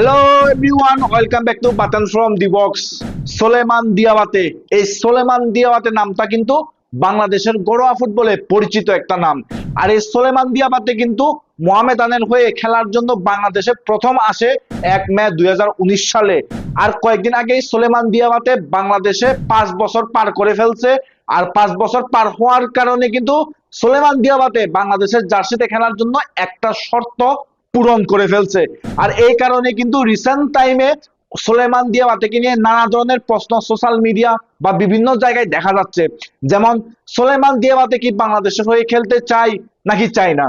Hello everyone welcome back to button from the box Soleyman Diabate এই Soleman Diabate নামটা কিন্তু বাংলাদেশের ঘরোয়া ফুটবলে পরিচিত একটা নাম। আর এই সোলেমান দিয়াবাতে কিন্তু মোহামেদানের হয়ে খেলার জন্য বাংলাদেশে প্রথম আসে এক মে দু হাজার উনিশ সালে। আর কয়েকদিন আগেই সোলেমান দিয়াবাতে বাংলাদেশে পাঁচ বছর পার করে ফেলছে। আর পাঁচ বছর পার হওয়ার কারণে কিন্তু সোলেমান দিয়াবাতে বাংলাদেশের জার্সিতে খেলার জন্য একটা শর্ত পূরণ করে ফেলছে। আর এই কারণে কিন্তু রিসেন্ট টাইমে সোলেমান দিয়া দিয়াবাতেকে নিয়ে নানা ধরনের প্রশ্ন সোশ্যাল মিডিয়া বা বিভিন্ন জায়গায় দেখা যাচ্ছে। যেমন, সোলেমান দিয়াবাতে কি বাংলাদেশের হয়ে খেলতে চাই নাকি চাই না?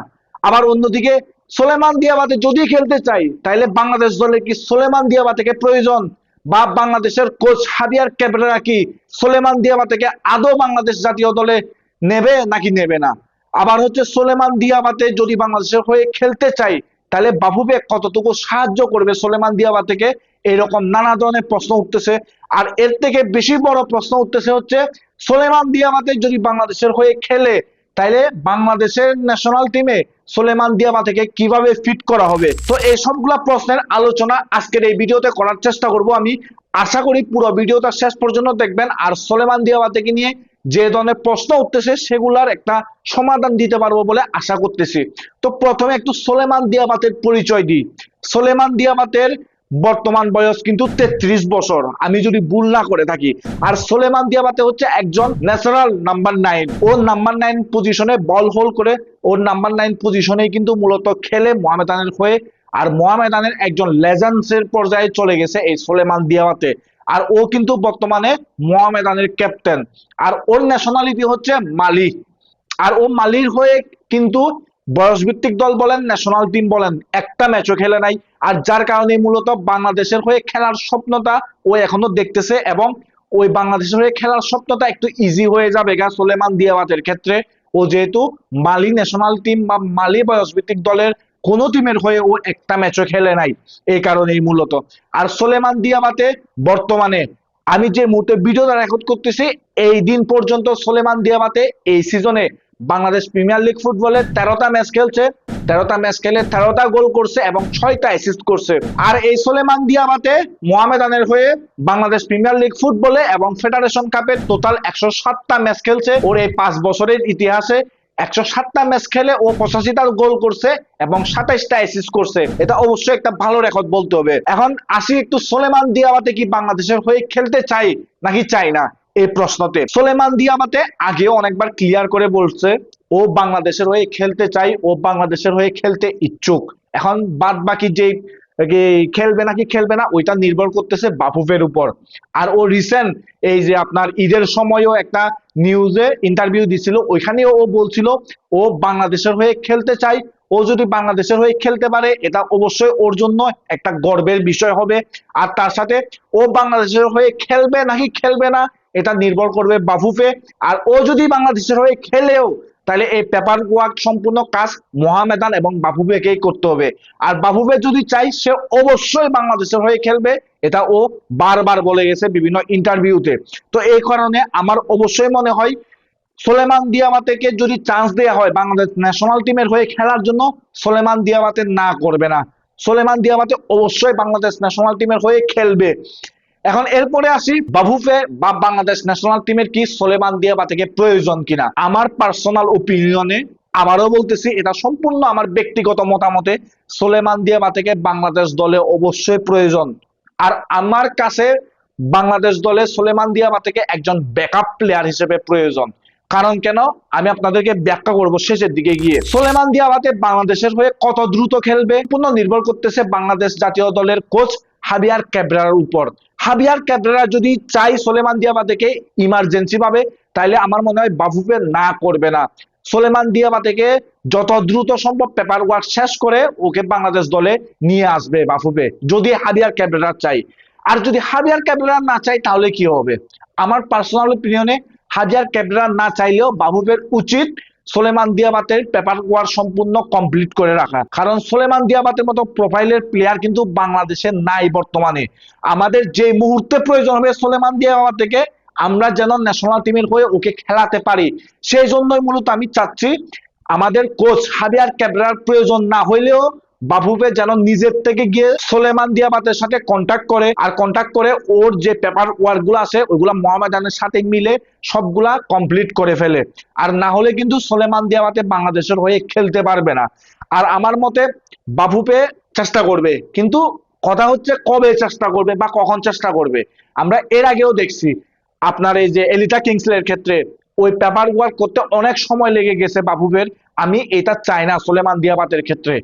আবার অন্যদিকে, সোলেমান দিয়াবাতে যদি খেলতে চাই তাহলে বাংলাদেশ দলে কি সোলেমান দিয়াবাতেকে প্রয়োজন? বা বাংলাদেশের কোচ হাবিয়ার ক্যাবরেরা কি সোলেমান দিয়াবাতেকে আদৌ বাংলাদেশ জাতীয় দলে নেবে নাকি নেবে না? আবার হচ্ছে সোলেমান দিয়াবাতে যদি বাংলাদেশের হয়ে খেলতে চাই তাহলে বাবুবে কতটুকু সাহায্য করবে সোলেমান দিয়াবা থেকে? এরকম নানা ধরনের প্রশ্ন উঠতেছে। আর এর থেকে বেশি বড় প্রশ্ন উঠতেছে হচ্ছে, সোলেমান দিয়াবাতে যদি বাংলাদেশের হয়ে খেলে তাইলে বাংলাদেশের ন্যাশনাল টিমে সোলেমান দিয়াবাতেকে কীভাবে ফিট করা হবে? তো এই সবগুলা প্রশ্নের আলোচনা আজকের এই ভিডিওতে করার চেষ্টা করব আমি। আশা করি পুরো ভিডিওটা শেষ পর্যন্ত দেখবেন। আর সোলেমান দিয়াবাতেকে নিয়ে যে ধরনের প্রশ্ন উঠতেছে সেগুলার একটা সমাধান দিতে পারব বলে আশা করতেছি। তো প্রথমে একটু সোলেমান দিয়াবাতের পরিচয় দিই। সোলেমান দিয়াবাতের বর্তমান বয়স কিন্তু তেত্রিশ বছর, আমি যদি ভুল না করে থাকি। আর সোলেমান দিয়াবাতে হচ্ছে একজন ন্যাচারাল নাম্বার নাইন ও নাম্বার নাইন পজিশনে বল হোল করে, ওর নাম্বার নাইন পজিশনে কিন্তু মূলত খেলে মোহামেদানের হয়ে, আর মোহামেদানের একজন লেজেন্ডস এর পর্যায়ে চলে গেছে এই সোলেমান দিয়াবাতে আর ও কিন্তু বর্তমানে মোহামেদানের ক্যাপ্টেন আর ওর ন্যাশনালিটি হচ্ছে মালি। আর ও মালির হয়ে কিন্তু বয়স ভিত্তিক দল বলেন ন্যাশনাল টিম বলেন, একটা ম্যাচও খেলে নাই। আর যার কারণে মূলত বাংলাদেশের হয়ে খেলার স্বপ্নটা ও এখনও দেখতেছে এবং ওই বাংলাদেশের হয়ে খেলার স্বপ্নটা একটু ইজি হয়ে যাবে গা সোলেমান দিয়াবাতের ক্ষেত্রে। ও যেহেতু মালি ন্যাশনাল টিম বা মালি বয়স ভিত্তিক দলের কোন টিমের হয়ে ও একটা ম্যাচও খেলে নাই, এই কারণেই মূলত। আর সোলেমান দিয়াবাতে বর্তমানে আমি যে মুহূর্তে ভিডিওটা রেকর্ড করতেছি, এই দিন পর্যন্ত সোলেমান দিয়াবাতে এই সিজনে বাংলাদেশ প্রিমিয়ার লিগ ফুটবলের তেরোটা ম্যাচ খেলছে, তেরোটা ম্যাচ খেলে তেরোটা গোল করছে এবং ছয়টা অ্যাসিস্ট করছে। আর এই সোলেমান দিয়াবাতে মোহামেদানের হয়ে বাংলাদেশ প্রিমিয়ার লিগ ফুটবলে এবং ফেডারেশন কাপের টোটাল একশো সাতটা ম্যাচ খেলছে। ওর এই পাঁচ বছরের ইতিহাসে একশো সাতটা ম্যাচ খেলে ও পঁচাশিটা গোল করছে এবং সাতাইশটা অ্যাসিস্ট করছে। এটা অবশ্যই একটা ভালো রেকর্ড বলতে হবে। এখন আসি একটু সোলেমান দিয়াবাতে কি বাংলাদেশের হয়ে খেলতে চাই নাকি চাই না এই প্রশ্নতে। সোলেমান দিয়াবাতে আগেও অনেকবার ক্লিয়ার করে বলছে, ও বাংলাদেশের হয়ে খেলতে চাই, ও বাংলাদেশের হয়ে খেলতে ইচ্ছুক। এখন বাদ বাকি যে খেলবে নাকি খেলবে না, ওইটা নির্ভর করতেছে বাফুফের উপর। আর ও রিসেন্ট এই যে আপনার ঈদের সময়ও একটা নিউজে ইন্টারভিউ দিছিল, ওইখানেও ও বলছিল, ও বাংলাদেশের হয়ে খেলতে চাই, ও যদি বাংলাদেশের হয়ে খেলতে পারে, এটা অবশ্যই ওর জন্য একটা গর্বের বিষয় হবে। আর তার সাথে ও বাংলাদেশের হয়ে খেলবে নাকি খেলবে না, এটা নির্ভর করবে বাফুফে। আর ও যদি বাংলাদেশের হয়ে খেলেও তাহলে এই পেপার ওয়ার্ক সম্পূর্ণ কাজ মহামেদান এবং বাফুফেকেই করতে হবে। আর বাফুফে যদি চাই, সে অবশ্যই বাংলাদেশের হয়ে খেলবে। এটা ও বারবার বলে গেছে বিভিন্ন ইন্টারভিউতে তো এই কারণে আমার অবশ্যই মনে হয়, সোলেমান দিয়াবাতেকে যদি চান্স দেওয়া হয় বাংলাদেশ ন্যাশনাল টিমের হয়ে খেলার জন্য, সোলেমান দিয়াবাতে না করবে না। সোলেমান দিয়াবাতে অবশ্যই বাংলাদেশ ন্যাশনাল টিমের হয়ে খেলবে। এখন এরপরে আসি বাবুফে বা বাংলাদেশ ন্যাশনাল টিমের কি সোলেমান দিয়াবাতেকে প্রয়োজন কিনা? আমার পার্সোনাল ওপিনিয়নে আবারও বলতেছি, এটা সম্পূর্ণ আমার ব্যক্তিগত মতামতে সোলেমান দিয়াবাতেকে বাংলাদেশ দলে অবশ্যই প্রয়োজন। আর আমার কাছে বাংলাদেশ দলে সোলেমান দিয়াবাতেকে একজন ব্যাকআপ প্লেয়ার হিসেবে প্রয়োজন। কারণ কেন? আমি আপনাদেরকে ব্যাখ্যা করব শেষের দিকে গিয়ে। সোলেমান দিয়াবাতে বাংলাদেশের হয়ে কত দ্রুত খেলবে? পূর্ণ নির্ভর করতেছে বাংলাদেশ জাতীয় দলের কোচ হাবিয়ার ক্যাবরার উপর। হাবিয়ার ক্যাবরেরা যদি চাই সোলেমান দিয়াবাতেকে ইমার্জেন্সি ভাবে তাইলে আমার মনে হয় বাফুফে না করবে না। সোলেমান দিয়াবাতেকে যত দ্রুত সম্ভব পেপার ওয়ার্ক শেষ করে ওকে বাংলাদেশ দলে নিয়ে আসবে বাফুফে, যদি হাবিয়ার ক্যাবরেরা চাই আর যদি হাবিয়ার ক্যাবরেরা না চাই তাহলে কি হবে? আমার পার্সোনাল ওপিনিয়নে হাবিয়ার ক্যাবরেরা না চাইলেও বাফুফের উচিত সোলেমান দিয়াবাতের পেপার ওয়ার্ক সম্পূর্ণ কমপ্লিট করে রাখা। কারণ সোলেমান দিয়াবাতের মতো প্রোফাইলের প্লেয়ার কিন্তু বাংলাদেশে নাই বর্তমানে। আমাদের যে মুহূর্তে প্রয়োজন হবে সোলেমান দিয়াবাত থেকে, আমরা যেন ন্যাশনাল টিমের হয়ে ওকে খেলাতে পারি। সেই জন্যই মূলত আমি চাচ্ছি, আমাদের কোচ হাবিয়ার ক্যাবরার প্রয়োজন না হইলেও বাফুফে যেন নিজের থেকে গিয়ে সোলেমান দিয়াবাতের সাথে কন্ট্যাক্ট করে, আর কন্ট্যাক্ট করে ওর যে পেপার ওয়ার্কগুলো আছে, ওইগুলা মোহামেডানের সাথে মিলে সবগুলা কমপ্লিট করে ফেলে। আর না হলে কিন্তু সোলেমান দিয়াবাতে বাংলাদেশের হয়ে খেলতে পারবে না। আর আমার মতে বাফুফে চেষ্টা করবে, কিন্তু কথা হচ্ছে কবে চেষ্টা করবে বা কখন চেষ্টা করবে। আমরা এর আগেও দেখছি, আপনার এই যে এলিটা কিংসলের ক্ষেত্রে ওই পেপার ওয়ার্ক করতে অনেক সময় লেগে গেছে বাবুবের। আমি এটা চাই না সোলেমান দিয়াবাতের ক্ষেত্রে।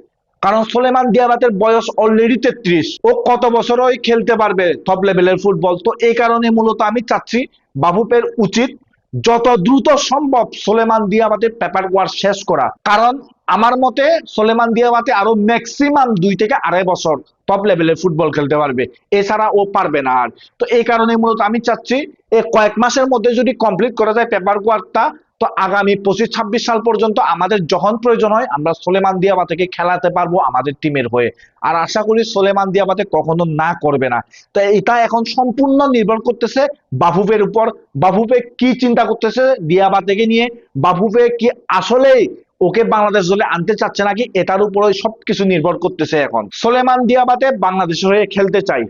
কারণ সোলেমান দিয়াবাতের বয়স অলরেডি তেত্রিশ। ও কত বছর ওই খেলতে পারবে টপ লেভেলের ফুটবল? তো এই কারণে মূলত আমি চাচ্ছি বাবুপের উচিত যত দ্রুত সম্ভব সোলেমান দিয়াবাতের পেপার ওয়ার্ক শেষ করা। কারণ আমার মতে সোলেমান দিয়াবাতে আরও ম্যাক্সিমাম দুই থেকে আড়াই বছর টপ লেভেলের ফুটবল খেলতে পারবে। এছাড়া ও পারবে না আর। তো এই কারণে মূলত আমি চাচ্ছি এই কয়েক মাসের মধ্যে যদি কমপ্লিট করা যায় পেপার ওয়ার্কটা তো আগামী পঁচিশ, ছাব্বিশ সাল পর্যন্ত আমাদের যখন প্রয়োজন হয়, আমরা সোলেমান দিয়াবা থেকে খেলাতে পারব আমাদের টিমের হয়ে। আর আশা করি সোলেমান দিয়াবাতে কখনো না করবে না। তো এটা এখন সম্পূর্ণ নির্ভর করতেছে বাফুফের উপর। বাফুফে কি চিন্তা করতেছে দিয়াবাতেকে নিয়ে? বাফুফে কি আসলেই ওকে বাংলাদেশ দলে আনতে চাচ্ছে নাকি এটার উপরে সবকিছু নির্ভর করতেছে এখন। সোলেমান দিয়াবাতে বাংলাদেশের হয়ে খেলতে চাই।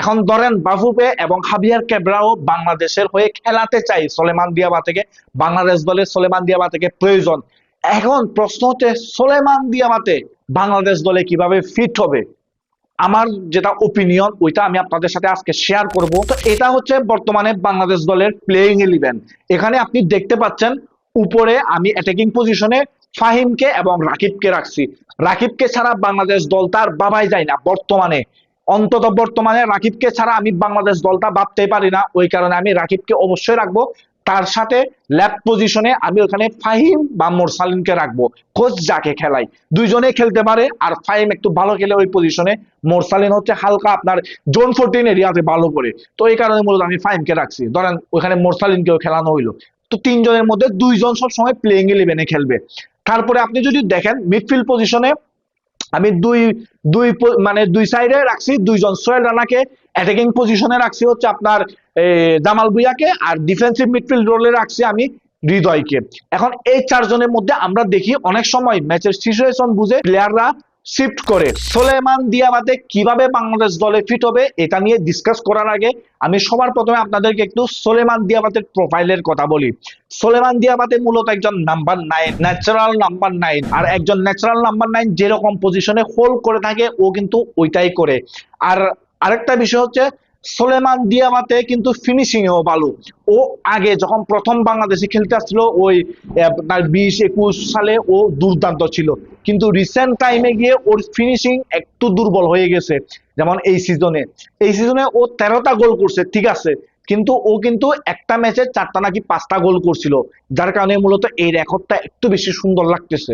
এখন ধরেন বাফুপে এবং হাবিয়ার কেবরাও বাংলাদেশের হয়ে খেলাতে চাই সোলেমান দিয়াবা থেকে। বাংলাদেশ দলে সোলেমান দিয়াবা থেকে প্রয়োজন। এখন প্রশ্ন হচ্ছে, সোলেমান দিয়াবাতে বাংলাদেশ দলে কীভাবে ফিট হবে? আমার যেটা ওপিনিয়ন ওইটা আমি আপনাদের সাথে আজকে শেয়ার করব। তো এটা হচ্ছে বর্তমানে বাংলাদেশ দলের প্লেইং ইলেভেন এখানে আপনি দেখতে পাচ্ছেন, উপরে আমি অ্যাটাকিং পজিশনে ফাহিমকে এবং রাকিবকে রাখছি। রাকিবকে ছাড়া বাংলাদেশ দল তার বাবাই যায় না বর্তমানে। অন্তত বর্তমানে রাকিবকে ছাড়া আমি বাংলাদেশ দলটা ভাবতে পারি না। ওই কারণে আমি রাকিবকে অবশ্যই রাখব। তার সাথে ল্যাপ পজিশনে আমি ওখানে ফাহিম বা মোরসালিনকে রাখব। কোচ যাকে খেলাই। দুইজনে খেলতে পারে আর ফাহিম একটু ভালো খেলে ওই পজিশনে মোরসালিন হচ্ছে হালকা আপনার জোন ফোরটিন এরিয়াতে ভালো করে। তো এই কারণে মূলত আমি ফাহিমকে রাখছি। ধরেন ওখানে মোরসালিনকেও খেলানো হইল। তো তিনজনের মধ্যে দুইজন সব সময় প্লেইং ইলেভেনে খেলবে। তারপরে আপনি যদি দেখেন মিডফিল্ড পজিশনে আমি দুই দুই মানে দুই সাইডে রাখছি, দুইজন সোয়েল রানাকে অ্যাটাকিং পজিশনে রাখছি হচ্ছে আপনার জামাল বুয়াকে আর ডিফেন্সিভ মিডফিল্ড রোলে রাখছি আমি হৃদয়কে। এখন এই চারজনের মধ্যে আমরা দেখি অনেক সময় ম্যাচের সিচুয়েশন বুঝে প্লেয়াররা শিফট করে। সোলেমান দিয়াবাতে কীভাবে বাংলাদেশ দলে ফিট হবে, এটা নিয়ে ডিসকাস করার আগে আমি সবার প্রথমে আপনাদেরকে একটু সোলেমান দিয়াবাতের প্রোফাইলের কথা বলি। সোলেমান দিয়াবাতে মূলত একজন number nine natural number nine আর একজন ন্যাচারাল নাম্বার নাইন যেরকম পজিশনে হোল্ড করে থাকে, ও কিন্তু ওইটাই করে। আর আরেকটা বিষয় হচ্ছে সোলেমান দিয়াবাতে কিন্তু ফিনিশিং এও ভালো। ও আগে যখন প্রথম বাংলাদেশে খেলতে আসছিল, ওই আপনার বিশ একুশ সালে ও দুর্দান্ত ছিল। কিন্তু রিসেন্ট টাইমে গিয়ে ওর ফিনিশিং একটু দুর্বল হয়ে গেছে, যেমন এই সিজনে এই সিজনে ও তেরোটা গোল করছে, ঠিক আছে। কিন্তু ও কিন্তু একটা ম্যাচে চারটা নাকি পাঁচটা গোল করছিল। যার কারণে মূলত এই রেকর্ডটা একটু বেশি সুন্দর লাগতেছে।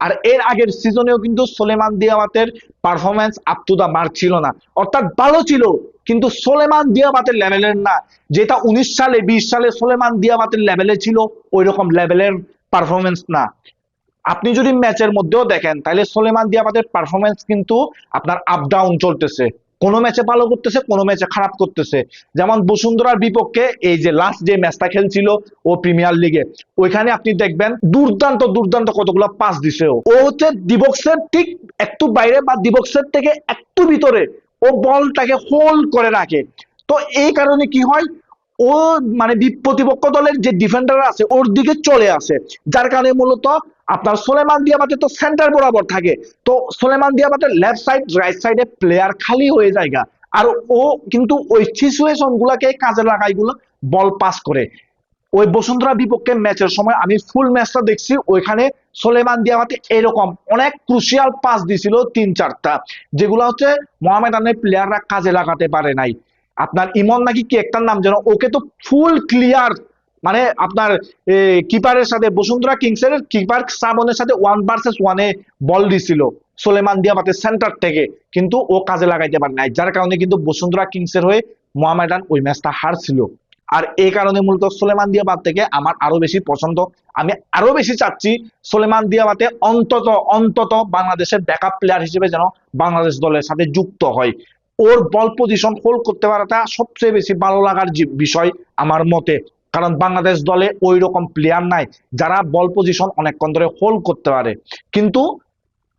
আর এর আগের সিজনেও কিন্তু Soleman দিয়াবাতের performance up to the mark ছিল না। অর্থাৎ ভালো ছিল, কিন্তু সোলেমান দিয়াবাতের লেভেলের না। যেটা উনিশ সালে, বিশ সালে সোলেমান দিয়াবাতের লেভেলে ছিল ওই রকম লেভেলের পারফরমেন্স না। আপনি যদি ম্যাচের মধ্যেও দেখেন, তাহলে সোলেমান দিয়াবাতের পারফরমেন্স কিন্তু আপনার আপ ডাউন চলতেছে। কোন ম্যাচে ভালো করতেছে, কোন ম্যাচে খারাপ করতেছে। যেমন বসুন্ধরার বিপক্ষে এই যে লাস্ট যে ম্যাচটা খেলছিল ও প্রিমিয়ার লিগে ওইখানে আপনি দেখবেন দুর্দান্ত দুর্দান্ত কতগুলো পাস দিছে ও। হচ্ছে দিবক্সের ঠিক একটু বাইরে বা দিবক্সের থেকে একটু ভিতরে। ও বলটাকে হোল্ড করে রাখে। তো এই কারণে কি হয় ও মানে প্রতিপক্ষ দলের যে ডিফেন্ডার আছে, ওর দিকে চলে আসে। যার কারণে মূলত আপনার সোলেমান দিয়াবাতে তো সেন্টার বরাবর থাকে। তো সোলেমান দিয়াবাতের লেফট সাইড রাইট সাইডে প্লেয়ার খালি হয়ে জায়গা। আর ও কিন্তু ওই সিচুয়েশন গুলাকে কাজে লাগাই গুলো বল পাস করে। ওই বসুন্ধরা বিপক্ষে ম্যাচের সময় আমি ফুল ম্যাচটা দেখছি, ওইখানে সোলেমান দিয়াবাতে এরকম অনেক ক্রুশিয়াল পাস দিছিল তিন চারটা যেগুলো হচ্ছে মোহামেডানের প্লেয়াররা কাজে লাগাতে পারে নাই। আপনার ইমন নাকি কি একটার নাম যেন ওকে তো ফুল ক্লিয়ার মানে আপনার কিপারের সাথে, বসুন্ধরা কিংসের কিপার শ্রাবণের সাথে ওয়ান ভার্সেস ওয়ানে বল দিছিল সোলেমান দিয়াবাতে সেন্টার থেকে। কিন্তু ও কাজে লাগাইতে পারে নাই। যার কারণে কিন্তু বসুন্ধরা কিংসের হয়ে মোহামেডান ওই ম্যাচটা হারছিল। আর এই কারণে মূলত সোলেমান দিয়াবাদ থেকে আমার আরও বেশি পছন্দ। আমি আরও বেশি চাচ্ছি সোলেমান দিয়াবাতে অন্তত অন্তত বাংলাদেশের ব্যাকআপ প্লেয়ার হিসেবে যেন বাংলাদেশ দলের সাথে যুক্ত হয়। ওর বল পজিশন হোল্ড করতে পারাটা সবচেয়ে বেশি ভালো লাগার বিষয় আমার মতে। কারণ বাংলাদেশ দলে ওই রকম প্লেয়ার নাই, যারা বল পজিশন অনেকক্ষণ ধরে হোল্ড করতে পারে। কিন্তু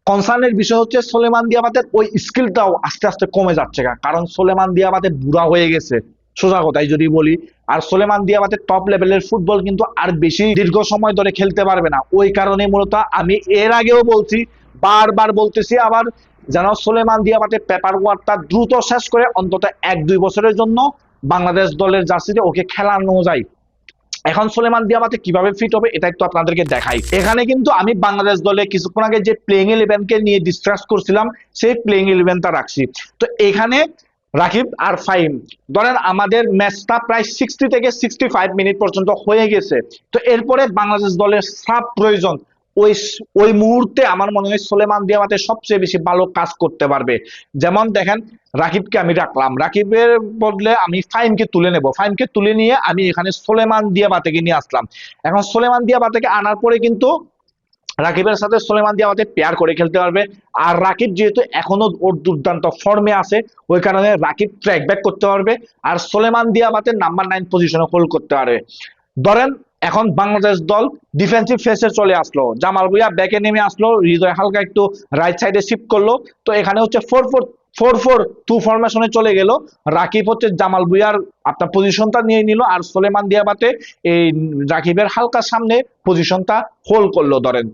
কনসার্নের বিষয় হচ্ছে সোলেমান দিয়াবাদের ওই স্কিলটাও আস্তে আস্তে কমে যাচ্ছে কারণ সোলেমান দিয়াবাতে বুড়া হয়ে গেছে, সোজা কথাই যদি বলি। আর সোলেমান দিয়াবাতের টপ লেভেলের ফুটবল কিন্তু আর বেশি দীর্ঘ সময় ধরে খেলতে পারবে না। ওই কারণে মূলত আমি এর আগেও বলছি, বারবার বলতেছি আবার যেন সোলেমান দিয়াবাতের পেপার ওয়ার্কটা দ্রুত শেষ করে অন্তত এক, দুই বছরের জন্য বাংলাদেশ দলের জার্সিতে ওকে খেলানো যায় এখন সোলেমান দিয়াবাতে কীভাবে ফিট হবে এটা একটু আপনাদেরকে দেখাই। এখানে কিন্তু আমি বাংলাদেশ দলে কিছুক্ষণ আগে যে প্লেইং ইলেভেনকে নিয়ে ডিসকাস করছিলাম, সেই প্লেইং ইলেভেনটা রাখছি। তো এখানে রাকিব আর ফাইম ধরেন আমাদের ম্যাচটা প্রায় সিক্সটি থেকে সিক্সটি ফাইভ মিনিট পর্যন্ত হয়ে গেছে। তো এরপরে বাংলাদেশ দলের সাব প্রয়োজন ওই ওই মুহূর্তে আমার মনে হয় সোলেমান দিয়াবাতে সবচেয়ে বেশি ভালো কাজ করতে পারবে। যেমন দেখেন, রাকিবকে আমি রাখলাম। রাকিবের বদলে আমি ফাইমকে তুলে নেব। ফাইমকে তুলে নিয়ে আমি এখানে সোলেমান দিয়াবাতেকে নিয়ে আসলাম। এখন সোলেমান দিয়াবাতেকে আনার পরে কিন্তু রাকিবের সাথে সোলেমান দিয়াবাতে পেয়ার করে খেলতে পারবে। আর রাকিব যেহেতু এখনও ওর দুর্দান্ত ফর্মে আছে, ওই কারণে রাকিব ট্র্যাক ব্যাক করতে পারবে। আর সোলেমান দিয়াবাতে নাম্বার নাইন পজিশনে হোল্ড করতে পারবে। ধরেন এখন বাংলাদেশ দল ডিফেন্সিভ ফেসে চলে আসলো। জামাল ভুইয়া ব্যাকে নেমে আসলো, হৃদয় হালকা একটু রাইট সাইডে শিফট করল। তো এখানে হচ্ছে four four four four two ফরমেশনে চলে গেল। রাকিব হচ্ছে জামাল ভুইয়ার আপনার পজিশনটা নিয়ে নিল আর সোলেমান দিয়াবাতে এই রাকিবের হালকা সামনে পজিশনটা হোল্ড করল ধরেন।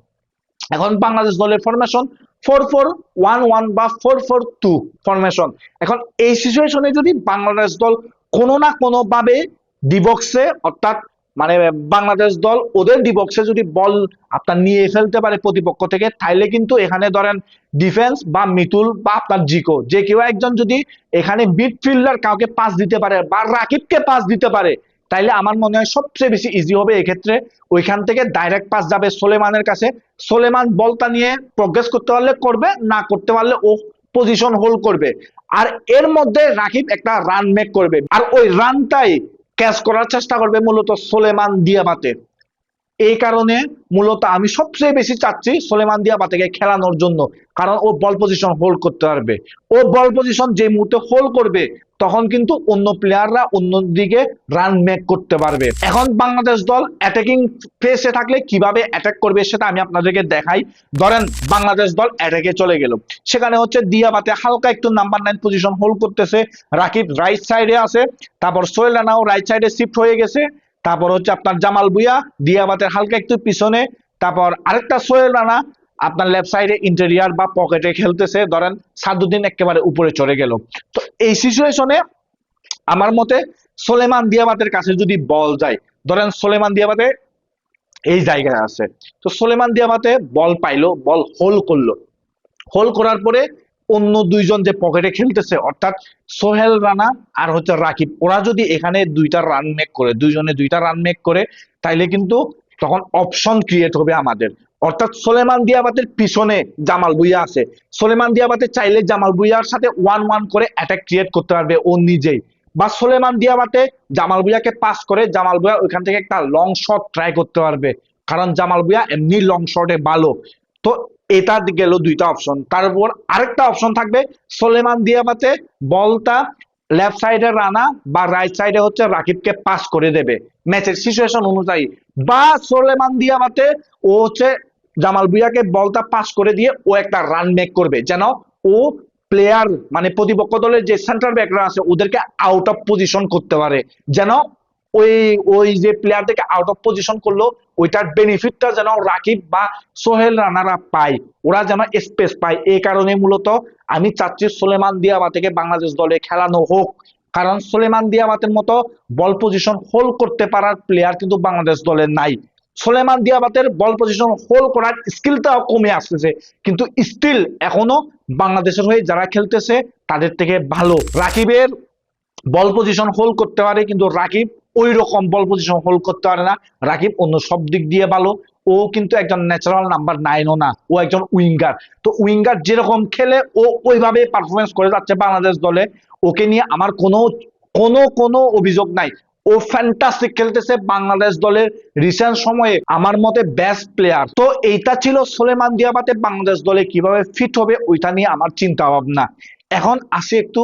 এখন বাংলাদেশ দলের formation four four one one বা ফোর ফোর টু ফরমেশন এখন এই সিচুয়েশনে যদি বাংলাদেশ দল কোনো না কোনো ভাবে ডিবক্সে অর্থাৎ মানে বাংলাদেশ দল ওদের ডিবক্সে যদি বল আপনার নিয়ে ফেলতে পারে প্রতিপক্ষ থেকে, তাইলে কিন্তু এখানে ধরেন ডিফেন্স বা মিতুল বা আপনার জিকো যে কেউ একজন যদি এখানে মিডফিল্ডার কাউকে পাস দিতে পারে বা রাকিবকে পাস দিতে পারে, তাইলে আমার মনে হয় সবচেয়ে বেশি ইজি হবে এক্ষেত্রে। ওইখান থেকে ডাইরেক্ট পাস যাবে সোলেমানের কাছে। সোলেমান বলটা নিয়ে প্রগ্রেস করতে পারলে করবে, না করতে পারলে ও পজিশন হোল্ড করবে। আর এর মধ্যে রাকিব একটা রান মেক করবে। আর ওই রানটাই ক্যাচ করার চেষ্টা করবে মূলত সোলেমান দিয়াবাতে। এই কারণে মূলত আমি সবচেয়ে বেশি চাচ্ছি সোলেমান দিয়াবাতেকে খেলানোর জন্য। কারণ ও বল পজিশন হোল্ড করতে পারবে। ও বল পজিশন যে মুহূর্তে হোল্ড করবে, তখন কিন্তু অন্য প্লেয়াররা অন্য দিকে রান মেক করতে পারবে। এখন বাংলাদেশ দল অ্যাটাকিং ফেসে থাকলে কীভাবে অ্যাটাক করবে সেটা আমি আপনাদেরকে দেখাই। ধরেন বাংলাদেশ দল অ্যাটাকে চলে গেল। সেখানে হচ্ছে দিয়াবাতে হালকা একটু নাম্বার নাইন পজিশন হোল্ড করতেছে। রাকিব রাইট সাইডে আছে। তারপর সোহেল রানাও রাইট সাইডে শিফট হয়ে গেছে। তারপর হচ্ছে আপনার জামাল বুয়া দিয়াবাতের হালকা একটু পিছনে, তারপর আরেকটা সোহেল রানা, আপনার লেফট সাইডে ইন্টেরিয়ার বা পকেটে খেলতেছে, ধরেন সাদুদ্দিন একেবারে উপরে চড়ে গেল। তো এই সিচুয়েশনে আমার মতে সোলেমান দিয়াবাতের কাছে যদি বল যায়, ধরেন সোলেমান দিয়াবাতে এই জায়গায় আছে। তো সোলেমান দিয়াবাতে বল পাইলো, বল হোল করল। হোল করার পরে অন্য দুইজন যে পকেটে খেলতেছে, অর্থাৎ সোহেল রানা আর হচ্ছে রাকিব, ওরা যদি এখানে দুইটা রান মেক করে, দুইজনে দুইটা রান মেক করে, তাইলে কিন্তু তখন অপশন ক্রিয়েট হবে আমাদের। অর্থাৎ সোলেমান দিয়াবাতের পিছনে জামাল ভুইয়া আছে। সোলেমান দিয়াবাতে চাইলে জামাল ভুইয়ার সাথে ওয়ান ওয়ান করে অ্যাটাক ক্রিয়েট করতে পারবে ও নিজেই। বা সোলেমান দিয়াবাতে জামাল ভুইয়াকে পাস করে, জামাল ভুইয়া ওইখান থেকে একটা লং শট ট্রাই করতে পারবে। কারণ জামাল ভুইয়া এমনি লং শটে ভালো। তো এটা গেল দুইটা অপশন তারপর আরেকটা অপশন থাকবে, সোলেমান দিয়াবাতে বলটা লেফট সাইডে রানা বা রাইট সাইডে হচ্ছে রাকিবকে পাস করে দেবে। ম্যাচের সিচুয়েশন অনুযায়ী। বা সোলেমান দিয়াবাতে ও হচ্ছে জামাল ভুইয়াকে বলটা পাস করে দিয়ে ও একটা রান মেক করবে। যেন ও প্লেয়ার মানে প্রতিপক্ষ দলের যে সেন্টার ব্যাকরা আছে, ওদেরকে আউট অফ পজিশন করতে পারে। যেন ওই ওই যে প্লেয়ার থেকে আউট অফ পজিশন করল, ওইটার বেনিফিটটা যেন রাকিব বা সোহেল রানারা পায়। ওরা যেন স্পেস পায়। এই কারণে মূলত আমি চাচ্ছি সোলেমান দিয়াবা থেকে বাংলাদেশ দলে খেলানো হোক। কারণ সোলেমান দিয়াবাতের মতো বল পজিশন হোল্ড করতে পারার প্লেয়ার কিন্তু বাংলাদেশ দলে নাই। সোলেমান দিয়াবাতের বল পজিশন হোল্ড করার স্কিলটাও কমে আসতেছে। কিন্তু স্টিল এখনও বাংলাদেশের হয়ে যারা খেলতেছে, তাদের থেকে ভালো। রাকিবের বল পজিশন হোল্ড করতে পারে কিন্তু রাকিব ওই রকম বল পজিশন হোল্ড করতে পারে না। রাকিব অন্য সব দিক দিয়ে ভালো। ও কিন্তু একজন ন্যাচারাল নাম্বার নাইনও না। ও একজন উইঙ্গার তো উইঙ্গার যেরকম খেলে, ও ওইভাবে পারফরমেন্স করে যাচ্ছে বাংলাদেশ দলে। ওকে নিয়ে আমার কোনো কোনো কোনো অভিযোগ নাই। ও ফ্যান্টাস্টিক খেলতেছে বাংলাদেশ দলের রিসেন্ট সময়ে আমার মতে বেস্ট প্লেয়ার তো এইটা ছিল সোলেমান দিয়াবাতে বাংলাদেশ দলে কীভাবে ফিট হবে ওইটা নিয়ে আমার চিন্তা ভাবনা। এখন আসি একটু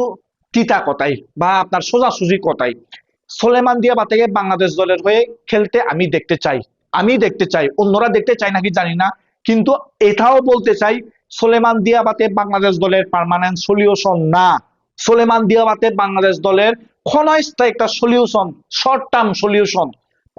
তিতা কথাই বা আপনার সোজাসুজি কথাই সোলেমান দিয়া দিয়াবাতেকে বাংলাদেশ দলের হয়ে খেলতে আমি দেখতে চাই। আমি দেখতে চাই। অন্যরা দেখতে চাই নাকি জানি না। কিন্তু এটাও বলতে চাই সোলেমান দিয়াবাতে বাংলাদেশ দলের পার্মানেন্ট সলিউশন না। সোলেমান দিয়াবাতে বাংলাদেশ দলের ক্ষণস্থায়ী একটা সলিউশন শর্ট টার্ম সলিউশন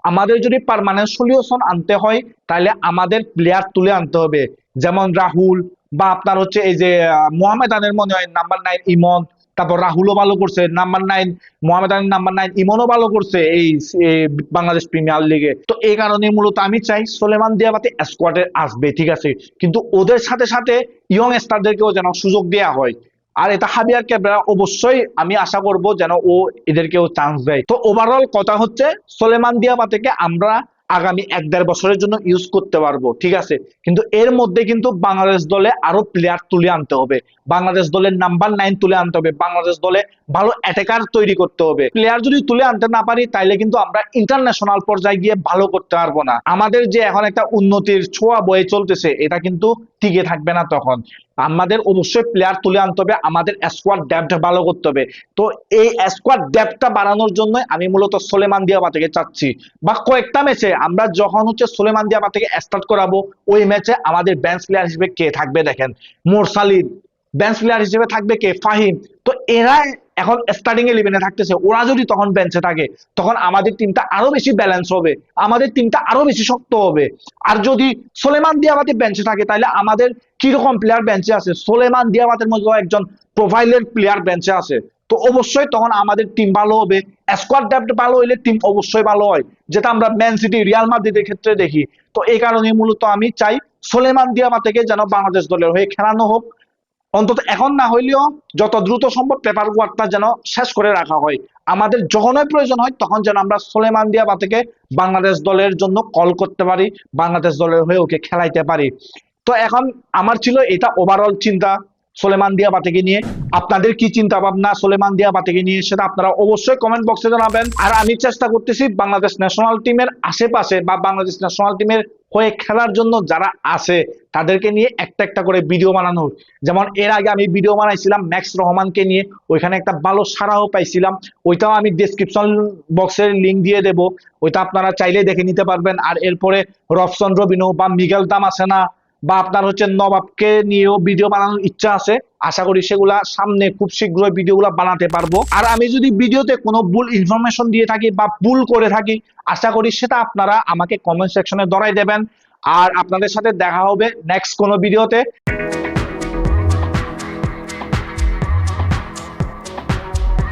আমাদের যদি পার্মানেন্ট সলিউশন আনতে হয় তাহলে আমাদের প্লেয়ার তুলে আনতে হবে। যেমন রাহুল বা আপনার হচ্ছে এই যে আহ, মোহামেদ আনের মনে হয় নাম্বার নাইন ইমন। তারপর রাহুলও ভালো করছে নাম্বার নাইন মোহামেদ আলীর নাম্বার নাইন ইমনও ভালো করছে এই এই বাংলাদেশ প্রিমিয়ার লিগে তো এই কারণে মূলত আমি চাই সোলেমান দিয়াবাতে স্কোয়াডে আসবে, ঠিক আছে? কিন্তু ওদের সাথে সাথে ইয়ং স্টারদেরকেও যেন সুযোগ দেওয়া হয়। আর এটা হাবিয়ার ক্যাবরা অবশ্যই আমি আশা করব যেন ও এদেরকেও চান্স দেয়। তো ওভারঅল কথা হচ্ছে, সোলেমান দিয়াবাতেকে আমরা আগামী এক দেড় বছরের জন্য ইউজ করতে পারব, ঠিক আছে? কিন্তু এর মধ্যে কিন্তু বাংলাদেশ দলে আরও প্লেয়ার তুলে আনতে হবে। বাংলাদেশ দলের নাম্বার নাইন তুলে আনতে হবে। বাংলাদেশ দলে ভালো অ্যাটাকার তৈরি করতে হবে। প্লেয়ার যদি তুলে আনতে না পারি, তাইলে কিন্তু আমরা ইন্টারন্যাশনাল পর্যায়ে গিয়ে ভালো করতে পারব না। আমাদের যে এখন একটা উন্নতির ছোঁয়া বয়ে চলতেছে, এটা কিন্তু টিকে থাকবে না তখন। আমাদের অবশ্যই প্লেয়ার তুলে আনতে হবে, আমাদের স্কোয়াড ডেপটা ভালো করতে হবে। তো এই স্কোয়াড ডেপটা বাড়ানোর জন্য আমি মূলত সোলেমান দিয়াবা থেকে চাচ্ছি। বা কয়েকটা ম্যাচে আমরা যখন হচ্ছে সোলেমান দিয়াবা থেকে স্টার্ট করাবো, ওই ম্যাচে আমাদের বেঞ্চ প্লেয়ার হিসেবে কে থাকবে দেখেন? মোরসালিন বেঞ্চ প্লেয়ার হিসেবে থাকবে কে? ফাহিম। তো এরা এখন স্টার্টিং ইলেভেনে থাকতেছে। ওরা যদি তখন বেঞ্চে থাকে, তখন আমাদের টিমটা আরও বেশি ব্যালেন্স হবে। আমাদের টিমটা আরও বেশি শক্ত হবে। আর যদি সোলেমান দিয়াবাতে বেঞ্চে থাকে তাহলে আমাদের কীরকম প্লেয়ার বেঞ্চে আছে? সোলেমান দিয়াবাতের মধ্যে একজন প্রোফাইলের প্লেয়ার বেঞ্চে আছে। তো অবশ্যই তখন আমাদের টিম ভালো হবে। স্কোয়াড ডেপথ ভালো হইলে টিম অবশ্যই ভালো হয়। যেটা আমরা ম্যান সিটি রিয়াল মাদ্রিদের ক্ষেত্রে দেখি। তো এই কারণে মূলত আমি চাই সোলেমান দিয়াবা থেকে যেন বাংলাদেশ দলের হয়ে খেলানো হোক। অন্তত এখন না হইলেও যত দ্রুত সম্ভব পেপার ওয়ার্কটা যেন শেষ করে রাখা হয়। আমাদের যখনই প্রয়োজন হয়, তখন যেন আমরা সোলেমান দিয়াবা থেকে বাংলাদেশ দলের জন্য কল করতে পারি, বাংলাদেশ দলের হয়ে ওকে খেলাইতে পারি। তো এখন আমার ছিল এটা ওভারঅল চিন্তা সোলেমান দিয়াবা থেকে নিয়ে। আপনাদের কি চিন্তা ভাবনা সোলেমান দিয়াবা থেকে নিয়ে সেটা আপনারা অবশ্যই কমেন্ট বক্সে জানাবেন। আর আমি চেষ্টা করতেছি বাংলাদেশ ন্যাশনাল টিমের আশেপাশে বা বাংলাদেশ ন্যাশনাল টিমের হয়ে খেলার জন্য যারা আছে, তাদেরকে নিয়ে একটা একটা করে ভিডিও বানানোর। যেমন এর আগে আমি ভিডিও বানাইছিলাম ম্যাক্স রহমানকে নিয়ে, ওইখানে একটা ভালো সারাও পাইছিলাম। ওইটাও আমি ডিসক্রিপশন বক্সের লিঙ্ক দিয়ে দেব। ওইটা আপনারা চাইলে দেখে নিতে পারবেন। আর এরপরে রফচন্দ্র বিনু বা মিগেল দাম আছে না বা আপনার হচ্ছে নবাবকে নিয়েও ভিডিও বানানোর ইচ্ছা আছে, আশা করি সেগুলা সামনে খুব শীঘ্রই ভিডিওগুলো বানাতে পারব। আর আমি যদি ভিডিওতে কোনো ভুল ইনফরমেশন দিয়ে থাকি বা ভুল করে থাকি, আশা করি সেটা আপনারা আমাকে কমেন্ট সেকশনে ধরাই দেবেন। আর আপনাদের সাথে দেখা হবে নেক্সট কোনো ভিডিওতে